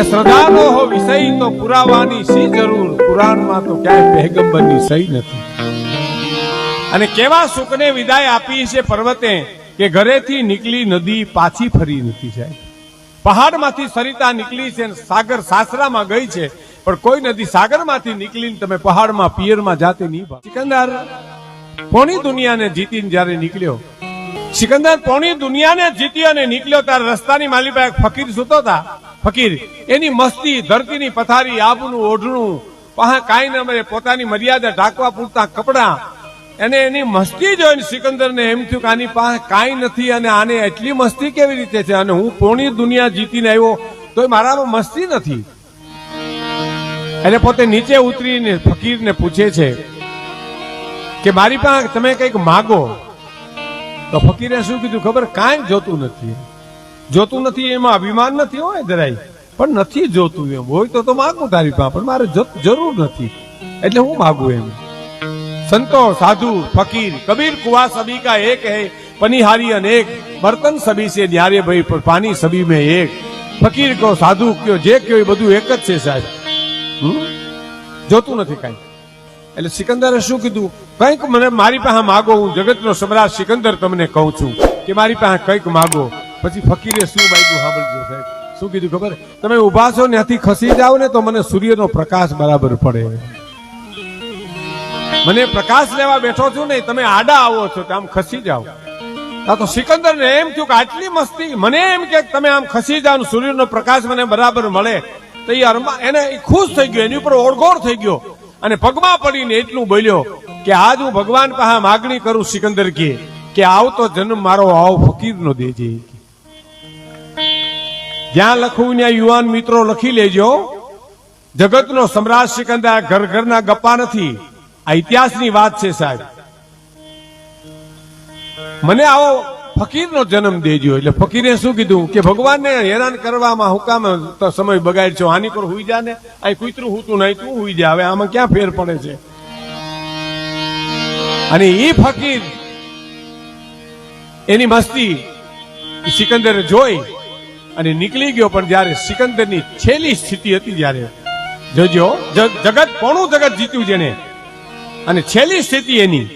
અને શ્રદ્ધાનો વિષય તો પુરાવાની શી જરૂર. પુરાણમાં તો ક્યાંય પેગંબરની સહી નથી. અને કેવા સુખને વિદાય આપી છે પર્વતે કે ઘરેથી નીકળી નદી પાછી ફરી નથી જાય. પહાડમાંથી સરિતા નીકળી છે સાગર સાસરામાં ગઈ છે. પણ કોઈ નદી સાગરમાંથી નીકળીને તમે પહાડમાં, પિયરમાં જાતે નહીં સિકંદર પોણી દુનિયાને જીતીને જ્યારે નીકળ્યો. સિકંદર પોણી દુનિયાને જીતી અને નીકળ્યો, ત્યારે રસ્તાની માલી પાસે ફકીર સૂતો હતા ફકીર, એની મસ્તી, ધરતીની પથારી, આબનું ઓઢણું, પહા કાંઈ ન મળે, પોતાની મર્યાદા ઢાંકવા પૂરતા કપડા. એને એની મસ્તી જોઈને સિકંદરને એમ થયું કે આની પાસે કાંઈ નથી અને આને એટલી મસ્તી કેવી રીતે છે? અને હું પોણી દુનિયા જીતીને આવ્યો તો મારામાં મસ્તી નથી. એટલે પોતે નીચે ઉતરીને ફકીરને પૂછે છે કે, મારી પાસે તમે કંઈક માગો? તો ફકીરે શું કીધું? ખબર, કાંઈ જોતું નથી. જોતું નથી, એમાં અભિમાન નથી હોય જરાય. પણ નથી જોતું એમ હોય તો તો માગું તારી પાસે, પણ મારે જરૂર નથી. એટલે હું માગું એમ. સંતો, સાધુ, ફકીર, કબીર કુવા સભી કા એક હે, પનિહારી અનેક, બર્તન સભી છે ન્યારે ભાઈ, પણ પાણી સભી મેં એક. ફકીર કહો, સાધુ કયો જે કયો એ બધું એક જ છે સાહેબ? જોતું નથી કાંઈ. એટલે સિકંદરે શું કીધું? કંઈક મને મારી પાસે માગો, હું જગતનો સમ્રાટ સિકંદર તમને કહું છું કે મારી પાસે કંઈક માગો. પછી ફકીરે શું માગ્યું સાંભળજો સાહેબ? શું કીધું ખબર? તમે ઊભા છો ત્યાંથી ખસી જાઓ ને તો મને સૂર્યનો પ્રકાશ બરાબર પડે. મને પ્રકાશ લેવા બેઠો છું ને તમે આડા આવો છો તો આમ ખસી જાઓ. આ તો સિકંદર ને એમ થયું કે આટલી મસ્તી, મને એમ કે તમે આમ ખસી જાઓ સૂર્યનો પ્રકાશ મને બરાબર મળે. તો એ અરમા, એને ખુશ થઈ ગયો, એની ઉપર ઓળઘોળ થઈ ગયો. અને પગમાં પડીને એટલું બોલ્યો કે આજ હું ભગવાન પાસે માગણી કરું સિકંદર કે કે આવતો જન્મ મારો આવો ફકીરનો દેજે. જ્યાં લખવું ત્યાં યુવાન મિત્રો લખી લેજો. જગતનો સમ્રાટ સિકંદર આ ઘર ઘરના ગપ્પા નથી. આ ઇતિહાસની વાત છે સાહેબ. મને આવો ફકીરનો જન્મ દેજો. એટલે ફકીરે શું કીધું કે ભગવાનને હેરાન કરવામાં હુકામ તો સમય બગાડ છો. હાની પર હુઈ જા ને કુતરું કૂતરું હુતું નહીં, તું હુઈ જા. હવે આમાં ક્યાં ફેર પડે છે? અને એ ફકીર, એની મસ્તી સિકંદરે જોઈ. અને નીકળી ગયો પણ જ્યારે સિકંદરની છેલ્લી સ્થિતિ હતી જ્યારે જોજો જગત કોણું જગત જીત્યું જેને અને છેલ્લી સ્થિતિ એની.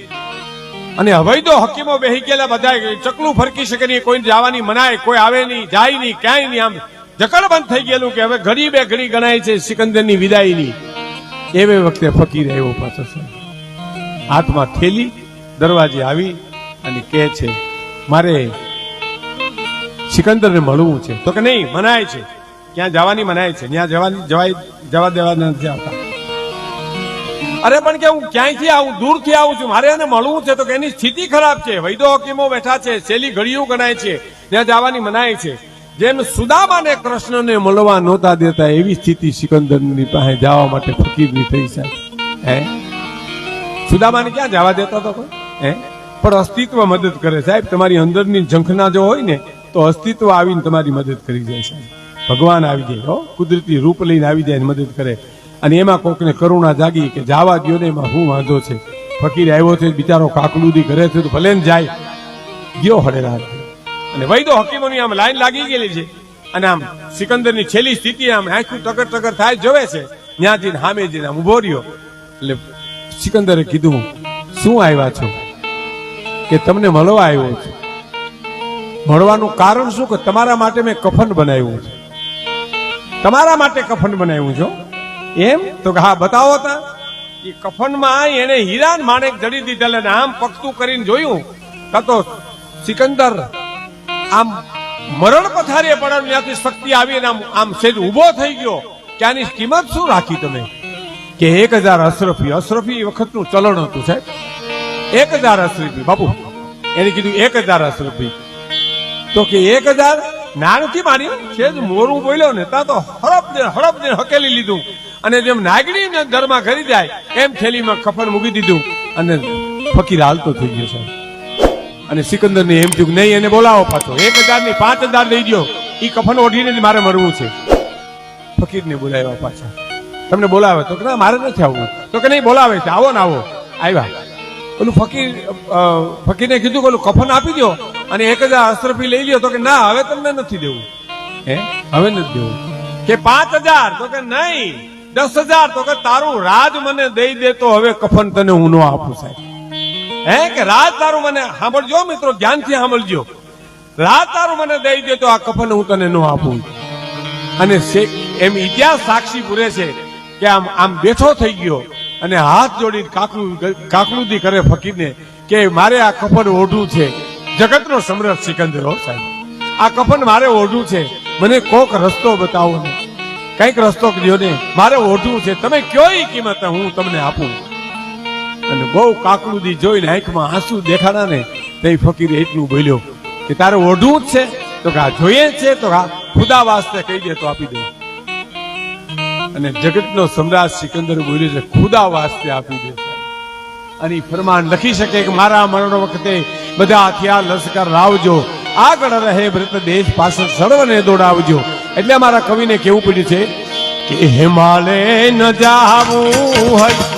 અને હવે તો હકીમો બેહી ગયેલા બધા ચકલું ફરકી શકે નહીં, કોઈ જવાની મનાય, કોઈ આવે નહીં, જાય નહીં, ક્યાંય નહીં. આમ જકડબંધ થઈ ગયેલું કે હવે ઘડી બે ઘડી ગણાય છે સિકંદરની વિદાયની. એવે વખતે ફકીર આવ્યો પાછો હાથમાં થેલી, દરવાજે આવી અને કહે છે, મારે સિકંદરને મળવું છે. તો કે નહીં, મનાય છે. ક્યાં જવાની મનાય છે? ત્યાં જવાની, જવાય, જવા દેવા નથી આવતા અરે, પણ કે હું ક્યાંયથી આવું? દૂરથી આવું છું. મારે એને મળવું છે તો કે એની સ્થિતિ ખરાબ છે. વૈદો હકીમો બેઠા છે. છેલ્લી ઘડીઓ ગણાય છે. ત્યાં જવાની મનાય છે. જેમ સુદામાને કૃષ્ણને મળવા નહોતા દેતા, એવી સ્થિતિ સિકંદરની પાસે જવા માટે ફકીરની થઈ છે. હે? સુદામાને ક્યાં જવા દેતા તો હે? પણ અસ્તિત્વ મદદ કરે. સાહેબ, તમારી અંદરની ઝંખના જો હોય ને તો અસ્તિત્વ આવીને તમારી મદદ કરી જાય સાહેબ ભગવાન આવી જાય, હો. કુદરતી રૂપ લઈને આવી જાય મદદ કરે. અને એમાં કોકને કરુણા જાગી કે જાવા દો ને એમાં હું વાંધો છે. ફકીર આવ્યો છે, બિચારો કાકલુદી કરે છે, તો ભલે ને જાય. ગયો હળેરાજ અને વૈદો હકીમોની આમ લાઈન લાગી ગયેલી છે. અને આમ સિકંદરની છેલ્લી સ્થિતિ આમ આખું ટકર ટકર થાય જોવે છે. ત્યાં જઈને સામે જઈને આમ ઊભો રહ્યો. એટલે સિકંદરે કીધું શું આવ્યા છો? કે તમને મળવા આવ્યો છું? મળવાનું કારણ શું? કે તમારા માટે મેં કફન બનાવ્યું છે. તમારા માટે કફન બનાવ્યું છો એમ? તો કે હા, બતાવો તા. એ કફનમાં એને હીરાન માણેક જડી દીધેલ અને આમ પગતું કરીને જોયું. તો સિકંદર આમ મરણ પથારીએ પડે ત્યાંથી શક્તિ આવી અને આમ આમ સેજ ઊભો થઈ ગયો. કે આની કિંમત શું રાખી તમે? કે એક હજાર અશરફી. અશરફી વખતનું ચલણ હતું સાહેબ. એક હજાર અશરફી. બાપુ, એને કીધું એક હજાર અશરફી. તો કે એક હજાર? નાણથી મારી. છે જ મોરું બોલ્યો ને ત્યાં તો હડપ દે હડપ ને હકેલી લીધું. અને જેમ નાગડી ને ઘરમાં ઘરી જાય, એમ થેલીમાં કફન મૂકી દીધું. અને ફકીર હાલતો થઈ ગયો સાહેબ. અને સિકંદર ને એમ થયું નહીં, એને બોલાવો પાછો. એક હજારની પાંચ હજાર લઈ ગયો એ કફન ઓઢીને મારે મરવું છે. ફકીર ને બોલાવ્યા પાછા. તમને બોલાવે તો કે ના, મારે નથી આવવું. તો કે નહીં, બોલાવે છે. આવો ને આવો. આવ્યા. ઓલું ફકીર ફકીરને કીધું કે ઓલું કફન આપી દો અને એક હજાર અશરફી લઈ લ્યો તો કે ના, હવે તમને નથી દેવું. હે? હવે નથી દેવું. કે પાંચ હજાર તો કે નહીં, દસ હજાર તો કે તારું રાજ મને દઈ દે તો હવે કફન તને હું ન આપું સાહેબ. હે? કે રાજ તારું મને સાંભળજો મિત્રો, ધ્યાનથી સાંભળજો. રાજ તારું મને દઈ દે તો આ કફન હું તને ન આપું. અને એમ ઇતિહાસ સાક્ષી પૂરે છે કે આમ આમ બેઠો થઈ ગયો અને હાથ જોડી કાકડું કાકલુદી કરે ફકીરને કે મારે આ કફન ઓઢું છે. જગતનો સમ્રાટ સિકંદર, સાહેબ. આ કફન મારે ઓઢું છે. મને કોક રસ્તો બતાવો ને. કંઈક રસ્તો કર્યો ને, મારે ઓઢું છે. તમે કયો કિંમત હું તમને આપું. અને બહુ કાકડુદી જોઈને આંખમાં આંસુ દેખાડા ને, તે ફકીરે એટલું બોલ્યો કે તારે ઓઢું જ છે. તો કે જોઈએ છે. તો કા ખુદા વાસ્તે કહી દે તો આપી દે. અને જગતનો સમ્રાટ સિકંદર બોલ્યો છે, ખુદા વાસ્તે આપી દે. અને ફરમાન લખી શકે કે મારા મરણ વખતે બધા હથિયાર લશ્કર લાવજો. આગળ રહે વ્રત દેશ પાછળ સર્વને દોડાવજો. એટલે અમારા કવિને કેવું પડ્યું છે કે હિમાલય ન જાવું હોય